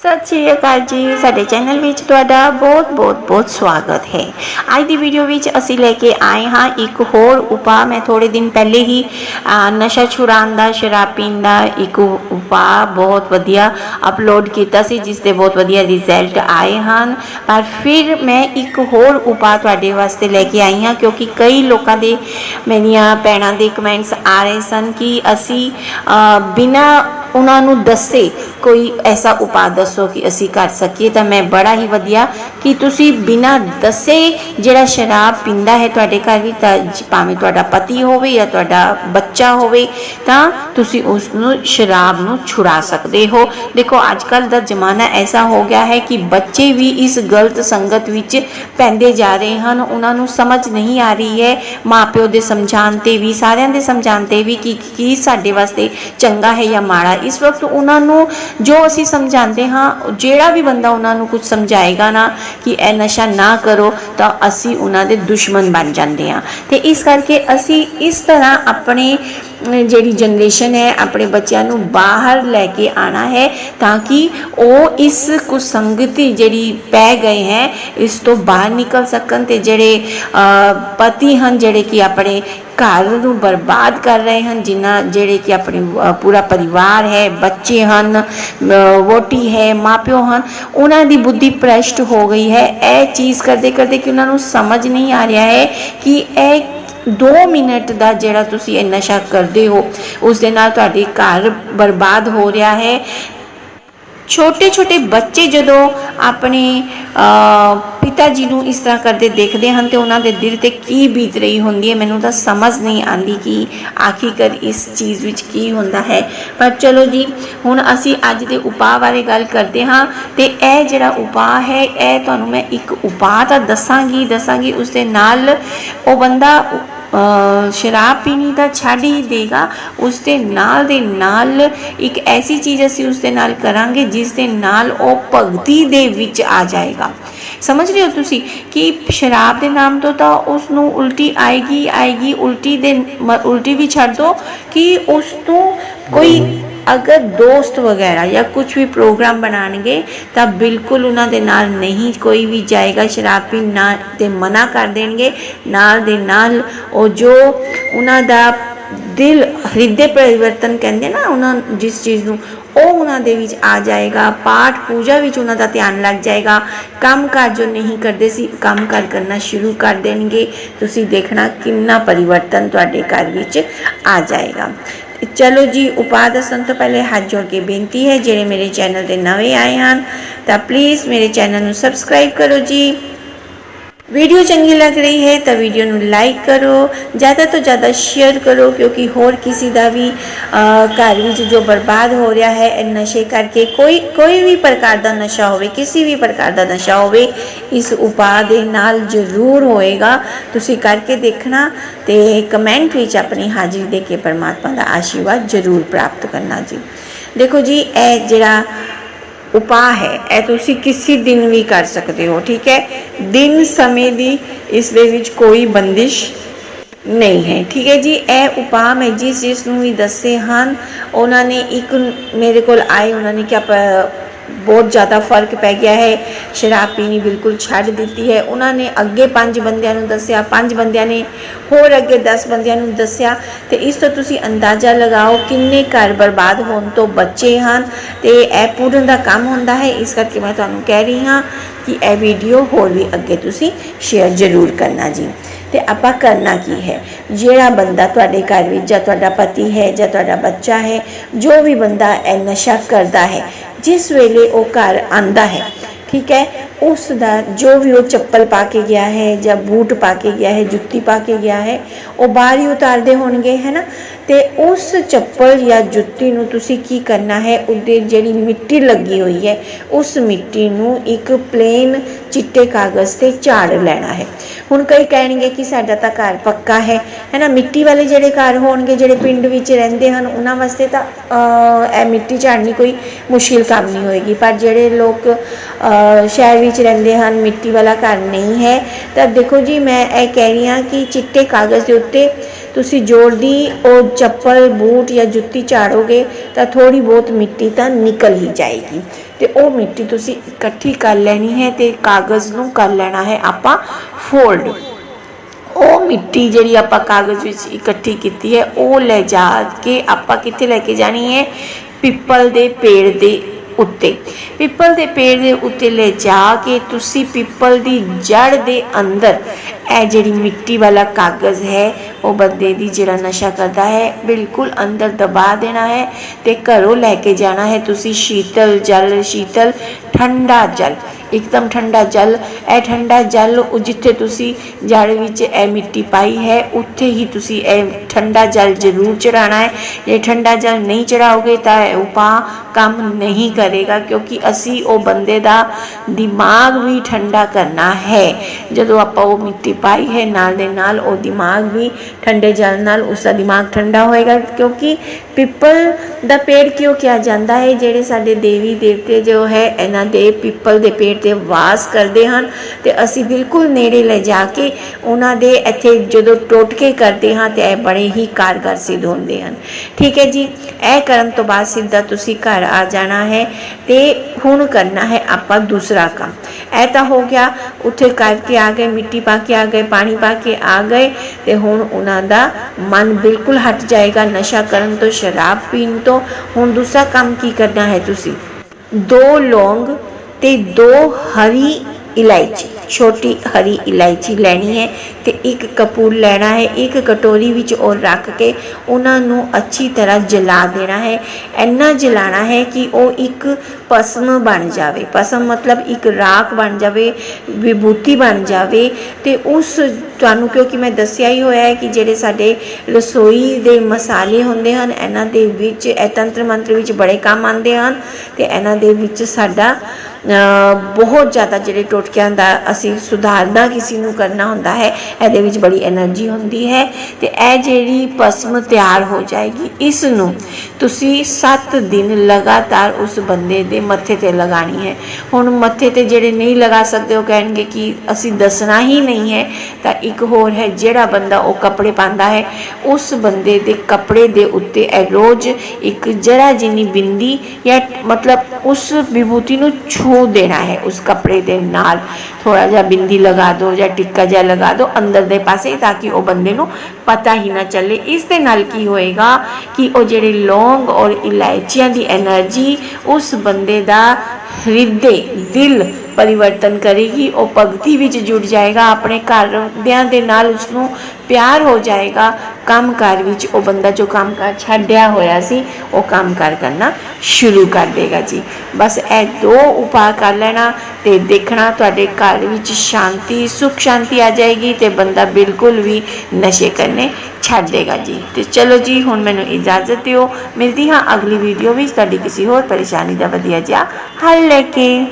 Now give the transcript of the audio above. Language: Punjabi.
ਸਤਿ ਸ਼੍ਰੀ ਅਕਾਲ ਜੀ। ਸਾਡੇ ਚੈਨਲ ਵਿੱਚ ਤੁਹਾਡਾ ਬਹੁਤ ਬਹੁਤ ਬਹੁਤ ਸਵਾਗਤ ਹੈ। ਅੱਜ ਦੀ ਵੀਡੀਓ ਵਿੱਚ ਅਸੀਂ ਲੈ ਕੇ ਆਏ ਹਾਂ ਇੱਕ ਹੋਰ ਉਪਾਅ। ਮੈਂ ਥੋੜੇ ਦਿਨ ਪਹਿਲੇ ਹੀ ਨਸ਼ਾ ਛੁਡਾਉਣ ਦਾ ਸ਼ਰਾਬ ਪੀਣ ਦਾ ਇੱਕ ਉਪਾਅ ਬਹੁਤ ਵਧੀਆ ਅਪਲੋਡ ਕੀਤਾ ਸੀ ਜਿਸ ਦੇ ਬਹੁਤ ਵਧੀਆ ਰਿਜ਼ਲਟ ਆਏ ਹਨ। ਪਰ ਫਿਰ ਮੈਂ ਇੱਕ ਹੋਰ ਉਪਾਅ ਤੁਹਾਡੇ ਵਾਸਤੇ ਲੈ ਕੇ ਆਈ ਹਾਂ ਕਿਉਂਕਿ ਕਈ ਲੋਕਾਂ ਦੇ ਮੇਰੀਆਂ ਭੈਣਾਂ ਦੇ ਕਮੈਂਟਸ ਆ ਰਹੇ ਸਨ ਕਿ ਅਸੀਂ ਅ, ਬਿਨਾਂ ਉਹਨਾਂ ਨੂੰ ਦੱਸੇ ਕੋਈ ਐਸਾ ਉਪਾਅ ਦੱਸੋ ਕਿ ਅਸੀਂ ਕਰ ਸਕੀਏ, ਤਾਂ ਮੈਂ ਬੜਾ ਹੀ ਵਧੀਆ ਕਿ ਤੁਸੀਂ ਬਿਨਾਂ ਦੱਸੇ ਜਿਹੜਾ ਸ਼ਰਾਬ ਪੀਂਦਾ ਹੈ ਤੁਹਾਡੇ ਘਰ ਵੀ, ਤਾਂ ਭਾਵੇਂ ਤੁਹਾਡਾ ਪਤੀ ਹੋਵੇ ਜਾਂ ਤੁਹਾਡਾ ਬੱਚਾ ਹੋਵੇ, ਤਾਂ ਤੁਸੀਂ ਉਸ ਨੂੰ ਸ਼ਰਾਬ ਨੂੰ ਛੁਡਾ ਸਕਦੇ ਹੋ। ਦੇਖੋ ਅੱਜ ਕੱਲ ਦਾ ਜ਼ਮਾਨਾ ਐਸਾ ਹੋ ਗਿਆ ਹੈ ਕਿ ਬੱਚੇ ਵੀ ਇਸ ਗਲਤ ਸੰਗਤ ਵਿੱਚ ਪੈਂਦੇ ਜਾ ਰਹੇ ਹਨ। ਉਹਨਾਂ ਨੂੰ ਸਮਝ ਨਹੀਂ ਆ ਰਹੀ ਹੈ। ਮਾਪਿਓ ਦੇ ਸਮਝਾਉਣ ਤੇ ਵੀ, ਸਾਰਿਆਂ ਦੇ ਸਮਝਾਉਣ ਤੇ ਵੀ ਕਿ, ਕੀ ਸਾਡੇ ਵਾਸਤੇ ਚੰਗਾ ਹੈ ਜਾਂ ਮਾੜਾ। ਇਸ ਵਕਤ ਉਹਨਾਂ ਨੂੰ ਜੋ ਅਸੀਂ ਸਮਝਾਉਂਦੇ ਹਾਂ, ਜਿਹੜਾ ਵੀ ਬੰਦਾ ਉਹਨਾਂ ਨੂੰ ਕੁਝ ਸਮਝਾਏਗਾ ਨਾ ਕਿ ਇਹ ਨਸ਼ਾ ਨਾ ਕਰੋ, ਤਾਂ ਅਸੀਂ ਉਹਨਾਂ ਦੇ ਦੁਸ਼ਮਣ ਬਣ ਜਾਂਦੇ ਹਾਂ। ਤੇ ਇਸ ਕਰਕੇ ਅਸੀਂ ਇਸ ਤਰ੍ਹਾਂ ਆਪਣੇ ਜਿਹੜੀ ਜਨਰੇਸ਼ਨ ਹੈ, ਆਪਣੇ ਬੱਚਿਆਂ ਨੂੰ ਬਾਹਰ ਲੈ ਕੇ ਆਣਾ ਹੈ, ਤਾਂ ਕਿ ਉਹ ਇਸ ਕੁਸੰਗਤੀ ਜਿਹੜੀ ਪੈ ਗਏ ਹੈ, ਇਸ ਤੋਂ ਬਾਹਰ ਨਿਕਲ ਸਕਣ ਤੇ ਜਿਹੜੇ ਪਤੀ ਹਨ, ਜਿਹੜੇ ਕਿ ਆਪਣੇ ਘਰ ਨੂੰ ਬਰਬਾਦ ਕਰ ਰਹੇ ਹਨ ਜਿਨ੍ਹਾਂ ਜਿਹੜੇ ਕਿ ਆਪਣੇ ਪੂਰਾ ਪਰਿਵਾਰ ਹੈ ਬੱਚੇ ਹਨ ਅ, ਵੋਟੀ ਹੈ ਮਾਪਿਓ ਹਨ ਉਹਨਾਂ ਦੀ ਬੁੱਧੀ ਭ੍ਰਸ਼ਟ ਹੋ ਗਈ ਹੈ। ਇਹ ਚੀਜ਼ ਕਰਦੇ ਕਰਦੇ ਕਿ ਉਹਨਾਂ ਨੂੰ ਸਮਝ ਨਹੀਂ ਆ ਰਿਹਾ ਹੈ ਕਿ ਇਹ 2 ਮਿੰਟ ਦਾ ਜਿਹੜਾ ਤੁਸੀਂ ਇਹ ਨਸ਼ਾ ਕਰਦੇ ਹੋ ਉਸ ਦੇ ਨਾਲ ਤੁਹਾਡੇ ਘਰ ਬਰਬਾਦ ਹੋ ਰਿਹਾ ਹੈ। ਛੋਟੇ ਛੋਟੇ ਬੱਚੇ ਜਦੋਂ ਆਪਣੇ ਪਿਤਾ ਜੀ ਨੂੰ ਇਸ ਤਰ੍ਹਾਂ ਕਰਦੇ ਦੇਖਦੇ ਹਨ ਤੇ ਉਹਨਾਂ ਦੇ ਦਿਲ ਤੇ ਕੀ ਬੀਤ ਰਹੀ ਹੁੰਦੀ ਹੈ, ਮੈਨੂੰ ਤਾਂ ਸਮਝ ਨਹੀਂ ਆਉਂਦੀ ਕਿ ਆਖਿਰਕਾਰ ਇਸ ਚੀਜ਼ ਵਿੱਚ ਕੀ ਹੁੰਦਾ ਹੈ। ਪਰ ਚਲੋ ਜੀ, ਹੁਣ ਅਸੀਂ ਅੱਜ ਦੇ ਉਪਾਅ ਬਾਰੇ ਗੱਲ ਕਰਦੇ ਹਾਂ ਤੇ ਇਹ ਜਿਹੜਾ ਉਪਾਅ ਹੈ, ਇਹ ਤੁਹਾਨੂੰ ਮੈਂ ਇੱਕ ਉਪਾਅ ਤਾਂ ਦੱਸਾਂਗੀ ਦੱਸਾਂਗੀ ਉਸ ਦੇ ਨਾਲ ਉਹ ਬੰਦਾ ਸ਼ਰਾਬ ਪੀਣੀ ਤਾਂ ਛੱਡ ਹੀ ਦੇਗਾ। ਉਸ ਦੇ ਨਾਲ ਦੇ ਨਾਲ ਇੱਕ ਐਸੀ ਚੀਜ਼ ਅਸੀਂ ਉਸ ਦੇ ਨਾਲ ਕਰਾਂਗੇ ਜਿਸ ਦੇ ਨਾਲ ਉਹ ਭਗਤੀ ਦੇ ਵਿੱਚ ਆ ਜਾਏਗਾ। ਸਮਝ ਰਹੇ ਹੋ ਤੁਸੀਂ ਕਿ ਸ਼ਰਾਬ ਦੇ ਨਾਮ ਤੋਂ ਤਾਂ ਉਸ ਨੂੰ ਉਲਟੀ ਆਏਗੀ ਆਏਗੀ, ਉਲਟੀ ਦੇ ਮ- ਉਲਟੀ ਵੀ ਛੱਡ ਦੋ ਕਿ ਉਸ ਤੋਂ ਕੋਈ ਅਗਰ ਦੋਸਤ ਵਗੈਰਾ ਜਾਂ ਕੁਝ ਵੀ ਪ੍ਰੋਗਰਾਮ ਬਣਾਣਗੇ ਤਾਂ ਬਿਲਕੁਲ ਉਹਨਾਂ ਦੇ ਨਾਲ ਨਹੀਂ ਕੋਈ ਵੀ ਜਾਏਗਾ ਸ਼ਰਾਬ ਪੀਣ ਨਾ ਤੇ ਮਨਾ ਕਰ ਦੇਣਗੇ, ਨਾਲ ਦੇ ਨਾਲ ਉਹ ਜੋ ਉਹਨਾਂ ਦਾ ਦਿਲ ਹਿਰਦੇ ਪਰਿਵਰਤਨ ਕਹਿੰਦੇ ਨਾ ਉਹਨਾਂ ਜਿਸ ਚੀਜ਼ ਨੂੰ, ਉਹ ਉਹਨਾਂ ਦੇ ਵਿੱਚ ਆ ਜਾਏਗਾ, ਪਾਠ ਪੂਜਾ ਵਿੱਚ ਉਹਨਾਂ ਦਾ ਧਿਆਨ ਲੱਗ ਜਾਏਗਾ ਕੰਮ ਕਾਜ ਜੋ ਨਹੀਂ ਕਰਦੇ ਸੀ ਕੰਮ ਕਾਰ ਕਰਨਾ ਸ਼ੁਰੂ ਕਰ ਦੇਣਗੇ। ਤੁਸੀਂ ਦੇਖਣਾ ਕਿੰਨਾ ਪਰਿਵਰਤਨ ਤੁਹਾਡੇ ਘਰ ਵਿੱਚ ਆ ਜਾਏਗਾ। ਚਲੋ ਜੀ, ਉਪਾਅ ਦੱਸਣ ਤੋਂ ਪਹਿਲੇ ਹੱਥ ਜੋੜ ਕੇ ਬੇਨਤੀ ਹੈ, ਜਿਹੜੇ ਮੇਰੇ ਚੈਨਲ ਤੇ ਨਵੇਂ ਆਏ ਹਨ, ਤਾਂ ਪਲੀਜ਼ ਮੇਰੇ ਚੈਨਲ ਨੂੰ ਸਬਸਕ੍ਰਾਈਬ ਕਰੋ ਜੀ। ਵੀਡੀਓ ਚੰਗੀ ਲੱਗ ਰਹੀ ਹੈ ਤਾਂ ਵੀਡੀਓ ਨੂੰ ਲਾਈਕ ਕਰੋ, ਜ਼ਿਆਦਾ ਤੋਂ ਜ਼ਿਆਦਾ ਸ਼ੇਅਰ ਕਰੋ, ਕਿਉਂਕਿ ਹੋਰ ਕਿਸੇ ਦਾ ਵੀ ਘਰ ਵਿੱਚ ਜੋ ਬਰਬਾਦ ਹੋ ਰਿਹਾ ਹੈ, ਇਹ ਨਸ਼ੇ ਕਰਕੇ ਕੋਈ ਕੋਈ ਵੀ ਪ੍ਰਕਾਰ ਦਾ ਨਸ਼ਾ ਹੋਵੇ, ਕਿਸੇ ਵੀ ਪ੍ਰਕਾਰ ਦਾ ਨਸ਼ਾ ਹੋਵੇ, ਇਸ ਉਪਾਅ ਦੇ ਨਾਲ ਜ਼ਰੂਰ ਹੋਏਗਾ। ਤੁਸੀਂ ਕਰਕੇ ਦੇਖਣਾ ਤੇ ਕਮੈਂਟ ਵਿੱਚ ਆਪਣੀ ਹਾਜ਼ਰੀ ਦੇ ਕੇ ਪਰਮਾਤਮਾ ਦਾ ਆਸ਼ੀਰਵਾਦ ਜ਼ਰੂਰ ਪ੍ਰਾਪਤ ਕਰਨਾ ਜੀ। ਦੇਖੋ ਜੀ, ਇਹ ਜਿਹੜਾ ਉਪਾਅ ਹੈ। ਇਹ ਤੁਸੀਂ ਕਿਸੇ ਦਿਨ ਵੀ ਕਰ ਸਕਦੇ ਹੋ, ਠੀਕ ਹੈ? ਦਿਨ ਸਮੇਂ ਦੀ ਇਸ ਦੇ ਵਿੱਚ ਕੋਈ ਬੰਦਿਸ਼ ਨਹੀਂ ਹੈ, ਠੀਕ ਹੈ ਜੀ? ਇਹ ਉਪਾਅ ਮੈਂ ਜਿਸ ਜਿਸ ਨੂੰ ਵੀ ਦੱਸੇ ਹਨ, ਉਹਨਾਂ ਨੇ ਇੱਕ ਮੇਰੇ ਕੋਲ ਆਏ, ਉਹਨਾਂ ਨੇ ਕਿਆ ਬਹੁਤ ਜ਼ਿਆਦਾ ਫ਼ਰਕ ਪੈ ਗਿਆ ਹੈ। ਸ਼ਰਾਬ ਪੀਣੀ ਬਿਲਕੁਲ ਛੱਡ ਦਿੱਤੀ ਹੈ। ਉਹਨਾਂ ਨੇ ਅੱਗੇ ਪੰਜ ਬੰਦਿਆਂ ਨੂੰ ਦੱਸਿਆ, ਪੰਜ ਬੰਦਿਆਂ ਨੇ ਹੋਰ ਅੱਗੇ 10 ਬੰਦਿਆਂ ਨੂੰ ਦੱਸਿਆ। ਤੇ ਇਸ ਤੋਂ ਤੁਸੀਂ ਅੰਦਾਜ਼ਾ ਲਗਾਓ ਕਿੰਨੇ ਘਰ ਬਰਬਾਦ ਹੋਣ ਤੋਂ ਬੱਚੇ ਹਨ ਤੇ ਇਹ ਪੂਰਨ ਦਾ ਕੰਮ ਹੁੰਦਾ ਹੈ। ਇਸ ਕਰਕੇ ਮੈਂ ਤੁਹਾਨੂੰ ਕਹਿ ਰਹੀ ਹਾਂ ਕਿ ਇਹ ਵੀਡੀਓ ਹੋਰ ਵੀ ਅੱਗੇ ਤੁਸੀਂ ਸ਼ੇਅਰ ਜ਼ਰੂਰ ਕਰਨਾ ਜੀ। ਤੇ ਆਪਾਂ ਕਰਨਾ ਕੀ ਹੈ? ਜਿਹੜਾ ਬੰਦਾ ਤੁਹਾਡੇ ਘਰ ਵਿੱਚ ਜਾਂ ਤੁਹਾਡਾ ਪਤੀ ਹੈ ਜਾਂ ਤੁਹਾਡਾ ਬੱਚਾ ਹੈ, ਜੋ ਵੀ ਬੰਦਾ ਇਹ ਨਸ਼ਾ ਕਰਦਾ ਹੈ ਜਿਸ ਵੇਲੇ ਉਹ ਘਰ ਆਂਦਾ ਹੈ ਠੀਕ ਹੈ? ਉਸ ਦਾ ਜੋ ਵੀ ਉਹ ਚੱਪਲ ਪਾ ਕੇ ਗਿਆ ਹੈ ਜਾਂ ਬੂਟ ਪਾ ਕੇ ਗਿਆ ਹੈ ਜੁੱਤੀ ਪਾ ਕੇ ਗਿਆ ਹੈ ਉਹ ਬਾਹਰ ਹੀ ਉਤਾਰਦੇ ਹੋਣਗੇ ਹੈ ਨਾ ਤੇ ਉਸ ਚੱਪਲ ਜਾਂ ਜੁੱਤੀ ਨੂੰ ਤੁਸੀਂ ਕੀ ਕਰਨਾ ਹੈ? ਉਹਦੇ ਜਿਹੜੀ ਮਿੱਟੀ ਲੱਗੀ ਹੋਈ ਹੈ ਉਸ ਮਿੱਟੀ ਨੂੰ ਇੱਕ ਪਲੇਨ ਚਿੱਟੇ ਕਾਗਜ਼ ਤੇ ਝਾੜ ਲੈਣਾ ਹੈ। ਹੁਣ ਕਈ ਕਹਿਣਗੇ ਕਿ ਸਾਡਾ ਤਾਂ ਘਰ ਪੱਕਾ ਹੈ ਹੈ ਨਾ ਮਿੱਟੀ ਵਾਲੇ ਜਿਹੜੇ ਘਰ ਹੋਣਗੇ ਜਿਹੜੇ ਪਿੰਡ ਵਿੱਚ ਰਹਿੰਦੇ ਹਨ ਉਹਨਾਂ ਵਾਸਤੇ ਤਾਂ ਇਹ ਮਿੱਟੀ ਝਾੜਨੀ ਕੋਈ ਮੁਸ਼ਕਿਲ ਕੰਮ ਨਹੀਂ ਹੋਏਗੀ। ਪਰ ਜਿਹੜੇ ਲੋਕ ਅਹ, ਸ਼ਹਿਰ ਵਿੱਚ ਰਹਿੰਦੇ ਹਨ, ਮਿੱਟੀ ਵਾਲਾ ਘਰ ਨਹੀਂ ਹੈ। ਤਾਂ ਦੇਖੋ ਜੀ, ਮੈਂ ਇਹ ਕਹਿ ਰਹੀ ਹਾਂ ਕਿ ਚਿੱਟੇ ਕਾਗਜ਼ ਦੇ ਉੱਤੇ ਤੁਸੀਂ ਜ਼ੋਰ ਦੀ ਉਹ ਚੱਪਲ, ਬੂਟ ਜਾਂ ਜੁੱਤੀ ਝਾੜੋਗੇ ਤਾਂ ਥੋੜੀ ਬਹੁਤ ਮਿੱਟੀ ਤਾਂ ਨਿਕਲ ਹੀ ਜਾਏਗੀ। ਤੇ ਉਹ ਮਿੱਟੀ ਤੁਸੀਂ ਇਕੱਠੀ ਕਰ ਲੈਣੀ ਹੈ ਤੇ ਕਾਗਜ਼ ਨੂੰ ਕਰ ਲੈਣਾ ਹੈ ਆਪਾਂ ਫੋਲਡ। ਉਹ ਮਿੱਟੀ ਜਿਹੜੀ ਆਪਾਂ ਕਾਗਜ਼ ਵਿੱਚ ਇਕੱਠੀ ਕੀਤੀ ਹੈ, ਉਹ ਲੈ ਜਾ ਕੇ ਆਪਾਂ ਕਿੱਥੇ ਲੈ ਕੇ ਜਾਣੀ ਹੈ? ਪਿੱਪਲ ਦੇ ਪੇੜ ਦੇ ਉੱਤੇ। ਪਿੱਪਲ ਦੇ ਪੇੜ ਦੇ ਉੱਤੇ ਲੈ ਜਾ ਕੇ ਤੁਸੀਂ ਪਿੱਪਲ ਦੀ ਜੜ ਦੇ ਅੰਦਰ, ਇਹ ਜਿਹੜੀ ਮਿੱਟੀ ਵਾਲਾ ਕਾਗਜ਼ ਹੈ, ਉਹ ਬੰਦੇ ਦੀ ਜਿਹੜਾ ਨਸ਼ਾ ਕਰਦਾ ਹੈ, ਬਿਲਕੁਲ ਅੰਦਰ ਦਬਾ ਦੇਣਾ ਹੈ ਤੇ ਘਰੋਂ ਲੈ ਕੇ ਜਾਣਾ ਹੈ ਤੁਸੀਂ ਸ਼ੀਤਲ ਜਲ, ਸ਼ੀਤਲ ਠੰਡਾ ਜਲ। ਇੱਕਦਮ ਠੰਡਾ ਜਲ, ਇਹ ਠੰਡਾ ਜਲ ਉਹ ਜਿੱਥੇ ਤੁਸੀਂ ਜੜ ਵਿੱਚ ਇਹ ਮਿੱਟੀ ਪਾਈ ਹੈ, ਉੱਥੇ ਹੀ ਤੁਸੀਂ ਇਹ ਠੰਡਾ ਜਲ ਜ਼ਰੂਰ ਚੜਾਣਾ ਹੈ। ਜੇ ਠੰਡਾ ਜਲ ਨਹੀਂ ਚੜਾਓਗੇ ਤਾਂ ਇਹ ਉਪਾਅ ਕੰਮ ਨਹੀਂ ਕਰੇਗਾ, ਕਿਉਂਕਿ ਅਸੀਂ ਉਹ ਬੰਦੇ ਦਾ ਦਿਮਾਗ ਵੀ ਠੰਡਾ ਕਰਨਾ ਹੈ। ਜਦੋਂ ਆਪਾਂ ਉਹ ਮਿੱਟੀ ਪਾਈ ਹੈ, ਨਾਲ ਦੇ ਨਾਲ ਉਹ ਦਿਮਾਗ ਵੀ ਠੰਡੇ ਜਲ ਨਾਲ ਉਸ ਦਾ ਦਿਮਾਗ ਠੰਡਾ ਹੋਏਗਾ, ਕਿਉਂਕਿ ਪਿੱਪਲ ਦਾ ਪੇੜ ਕਿਉਂ ਕਿਹਾ ਜਾਂਦਾ ਹੈ? ਜਿਹੜੇ ਸਾਡੇ ਦੇਵੀ ਦੇਵਤੇ ਜੋ ਹੈ, ਇਹਨਾਂ ਦੇ ਪਿੱਪਲ ਦੇ ਪੇੜ ਤੇ ਵਾਸ ਕਰਦੇ ਹਨ ਤੇ ਅਸੀਂ ਬਿਲਕੁਲ ਨੇੜੇ ਲੈ ਜਾ ਕੇ ਉਹਨਾਂ ਦੇ ਇੱਥੇ ਜਦੋਂ ਟੋਟਕੇ ਕਰਦੇ ਹਾਂ ਤੇ ਇਹ ਬੜੇ ਹੀ ਕਾਰਗਰ ਸਿੱਧ ਹੁੰਦੇ ਹਨ। ਠੀਕ ਹੈ ਜੀ, ਇਹ ਕਰਨ ਤੋਂ ਬਾਅਦ ਸਿੱਧਾ ਤੁਸੀਂ ਘਰ ਆ ਜਾਣਾ ਹੈ ਤੇ ਹੁਣ ਕਰਨਾ ਹੈ ਆਪਾਂ ਦੂਸਰਾ ਕੰਮ। ਇਹ ਤਾਂ ਹੋ ਗਿਆ, ਉੱਥੇ ਕਰਕੇ ਆ ਗਏ, ਮਿੱਟੀ ਪਾ ਕੇ ਆ ਗਏ, ਪਾਣੀ ਪਾ ਕੇ ਆ ਗਏ ਤੇ ਹੁਣ ਉਹਨਾਂ ਦਾ ਮਨ ਬਿਲਕੁਲ ਹਟ ਜਾਏਗਾ ਨਸ਼ਾ ਕਰਨ ਤੋਂ, ਸ਼ਰਾਬ ਪੀਣ ਤੋਂ। ਹੁਣ ਦੂਸਰਾ ਕੰਮ ਕੀ ਕਰਨਾ ਹੈ ਤੁਸੀਂ? ਦੋ ਲੌਂਗ ਤੇ ਦੋ ਹਰੀ ਇਲਾਇਚੀ। ਛੋਟੀ ਹਰੀ ਇਲਾਇਚੀ ਲੈਣੀ ਹੈ ਤੇ ਇੱਕ ਕਪੂਰ ਲੈਣਾ ਹੈ। ਇੱਕ ਕਟੋਰੀ ਵਿੱਚ ਉਹ ਰੱਖ ਕੇ ਉਹਨਾਂ ਨੂੰ ਅੱਛੀ ਤਰ੍ਹਾਂ ਜਲਾ ਦੇਣਾ ਹੈ। ਇੰਨਾ ਜਲਾਣਾ ਹੈ ਕਿ ਉਹ ਇੱਕ ਪਸਮ ਬਣ ਜਾਵੇ। ਪਸਮ ਮਤਲਬ ਇੱਕ ਰਾਖ ਬਣ ਜਾਵੇ, ਵਿਭੂਤੀ ਬਣ ਜਾਵੇ ਤੇ ਉਸ ਤੁਹਾਨੂੰ ਕਿਉਂਕਿ ਮੈਂ ਦੱਸਿਆ ਹੀ ਹੋਇਆ ਹੈ ਕਿ ਜਿਹੜੇ ਸਾਡੇ ਰਸੋਈ ਦੇ ਮਸਾਲੇ ਹੁੰਦੇ ਹਨ, ਇਹਨਾਂ ਦੇ ਵਿੱਚ ਇਹ ਤੰਤਰ ਮੰਤਰ ਵਿੱਚ ਬੜੇ ਕੰਮ ਆਉਂਦੇ ਹਨ ਤੇ ਇਹਨਾਂ ਦੇ ਵਿੱਚ ਸਾਡਾ ਬਹੁਤ ਜ਼ਿਆਦਾ ਜਿਹੜੇ ਟੋਟਕਿਆਂ ਦਾ ਅਸੀਂ ਸੁਧਾਰਨਾ ਕਿਸੇ ਨੂੰ ਕਰਨਾ ਹੁੰਦਾ ਹੈ, ਇਹਦੇ ਵਿੱਚ ਬੜੀ એનર્ਜੀ ਹੁੰਦੀ ਹੈ ਤੇ ਇਹ ਜਿਹੜੀ ਪਸਮ ਤਿਆਰ ਹੋ ਜਾਏਗੀ ਇਸ ਨੂੰ ਤੁਸੀਂ 7 ਦਿਨ ਲਗਾਤਾਰ ਉਸ ਬੰਦੇ ਦੇ ਮੱਥੇ ਤੇ ਲਗਾਣੀ ਹੈ। ਹੁਣ ਮੱਥੇ ਤੇ ਜਿਹੜੇ ਨਹੀਂ ਲਗਾ ਸਕਦੇ, ਉਹ ਕਹਿਣਗੇ ਕਿ ਅਸੀਂ ਦੱਸਣਾ ਹੀ ਨਹੀਂ ਹੈ, ਤਾਂ ਇੱਕ ਹੋਰ ਹੈ, ਜਿਹੜਾ ਬੰਦਾ ਉਹ ਕੱਪੜੇ ਪਾਉਂਦਾ ਹੈ, ਉਸ ਬੰਦੇ ਦੇ ਕੱਪੜੇ ਦੇ ਉੱਤੇ ਇਹ ਰੋਜ਼ ਇੱਕ ਜਰਾ ਜਿੰਨੀ ਬਿੰਦੀ ਜਾਂ ਮਤਲਬ ਉਸ ਵਿਭੂਤੀ ਨੂੰ ਛੂ धो देना है उस कपड़े ਦੇ ਨਾਲ ਥੋੜਾ ਜਿਹਾ ਬਿੰਦੀ ਲਗਾ ਦਿਓ ਜਾਂ ਟਿੱਕਾ ਜਿਹਾ ਲਗਾ ਦਿਓ ਅੰਦਰ ਦੇ ਪਾਸੇ ਤਾਂ ਕਿ ਉਹ ਬੰਦੇ ਨੂੰ ਪਤਾ ਹੀ ਨਾ ਚੱਲੇ ਇਸ ਦੇ ਨਾਲ ਕੀ ਹੋਏਗਾ ਕਿ ਉਹ ਜਿਹੜੇ ਲੌਂਗ ਔਰ ਇਲਾਇਚੀਆਂ ਦੀ એનર્ਜੀ ਉਸ ਬੰਦੇ ਦਾ ਹਿਰਦੇ ਦਿਲ ਪਰਿਵਰਤਨ ਕਰੇਗੀ, ਉਹ ਭਗਤੀ ਵਿੱਚ ਜੁੜ ਜਾਏਗਾ, ਆਪਣੇ ਘਰਦਿਆਂ ਦੇ ਨਾਲ ਉਸ ਨੂੰ ਪਿਆਰ ਹੋ ਜਾਏਗਾ। ਕੰਮਕਾਰ ਵਿੱਚ ਉਹ ਬੰਦਾ ਜੋ ਕੰਮਕਾਰ ਛੱਡਿਆ ਹੋਇਆ ਸੀ, ਉਹ ਕੰਮਕਾਰ ਕਰਨਾ ਸ਼ੁਰੂ ਕਰ ਦੇਗਾ ਜੀ। ਬਸ ਇਹ ਦੋ ਉਪਾਅ ਕਰ ਲੈਣਾ ਤੇ ਦੇਖਣਾ ਤੁਹਾਡੇ ਘਰ ਵਿੱਚ ਸ਼ਾਂਤੀ ਸੁਖ ਸ਼ਾਂਤੀ ਆ ਜਾਏਗੀ ਤੇ ਬੰਦਾ ਬਿਲਕੁਲ ਵੀ ਨਸ਼ੇ ਕਰਨੇ ਛੱਡ ਦੇਗਾ ਜੀ। ਤੇ ਚਲੋ ਜੀ, ਹੁਣ ਮੈਨੂੰ ਇਜਾਜ਼ਤ ਦਿਓ। ਮਿਲਦੀ ਹਾਂ ਅਗਲੀ ਵੀਡੀਓ ਵਿੱਚ। ਤੁਹਾਡੀ ਕਿਸੇ ਹੋਰ ਪਰੇਸ਼ਾਨੀ ਦਾ ਵਧੀਆ ਜਿਹਾ ਹੱਲ ਲੈ ਕੇ।